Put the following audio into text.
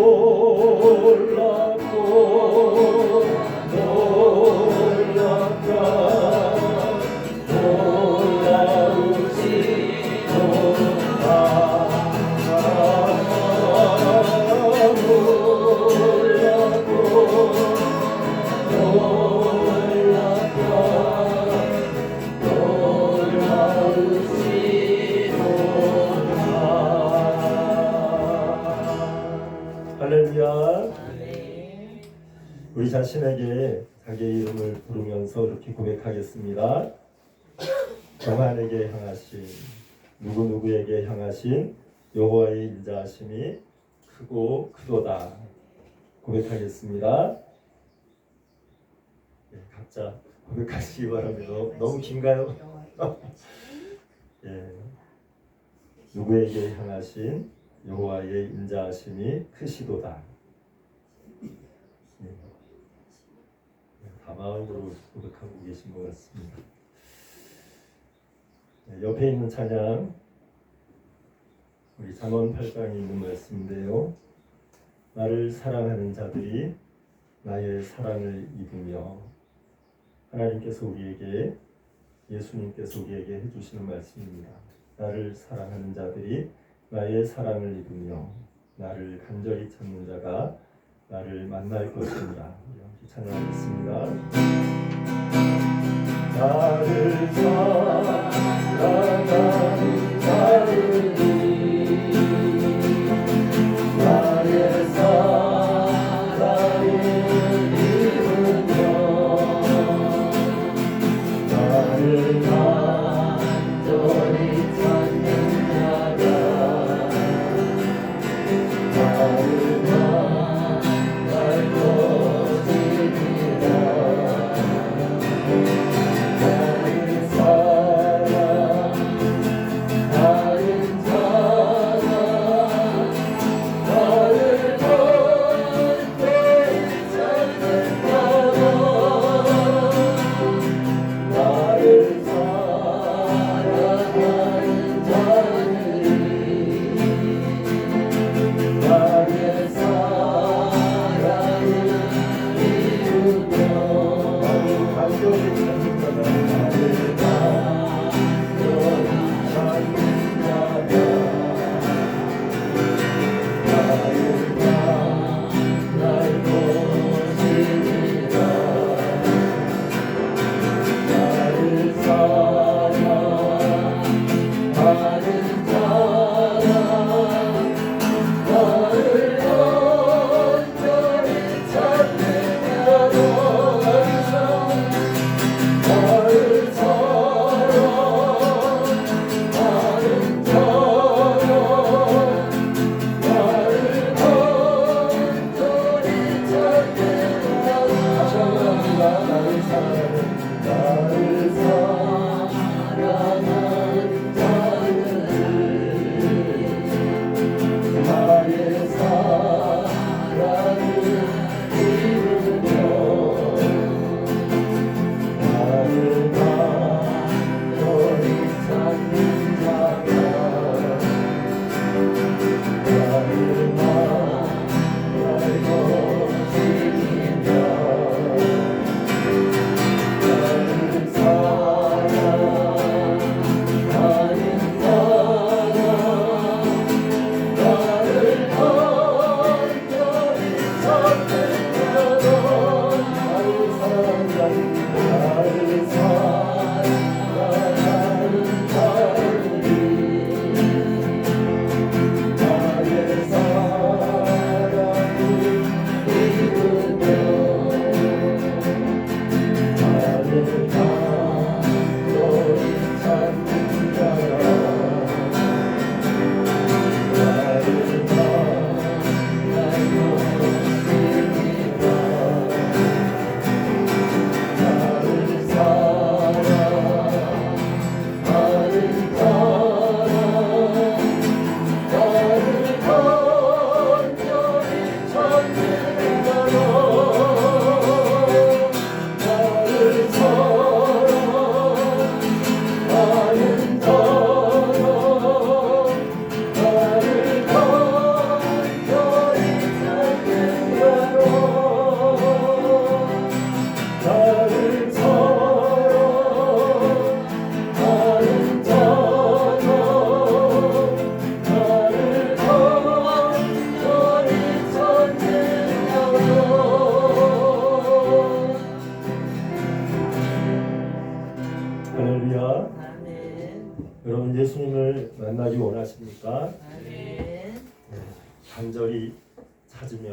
Señor. 자신에게 자기의 이름을 부르면서 이렇게 고백하겠습니다. 정한에게 향하신 누구 누구에게 향하신 여호와의 인자하심이 크고 크도다 고백하겠습니다. 예, 각자 고백하시기. 너무, 너무 긴가요? 예. 누구에게 향하신 여호와의 인자하심이 크시도다. 예. 다 마음으로 고백하고 계신 것 같습니다. 네, 옆에 있는 찬양 우리 잠언 8장에 있는 말씀인데요. 나를 사랑하는 자들이 나의 사랑을 입으며 하나님께서 우리에게 예수님께서 우리에게 해주시는 말씀입니다. 나를 사랑하는 자들이 나의 사랑을 입으며 나를 간절히 찾는 자가 나를 만날 함께 찬양하겠습니다. 나를 사랑하는 자들이 여러분 예수님을 만나기 원하십니까? 아, 네. 네. 간절히 찾으며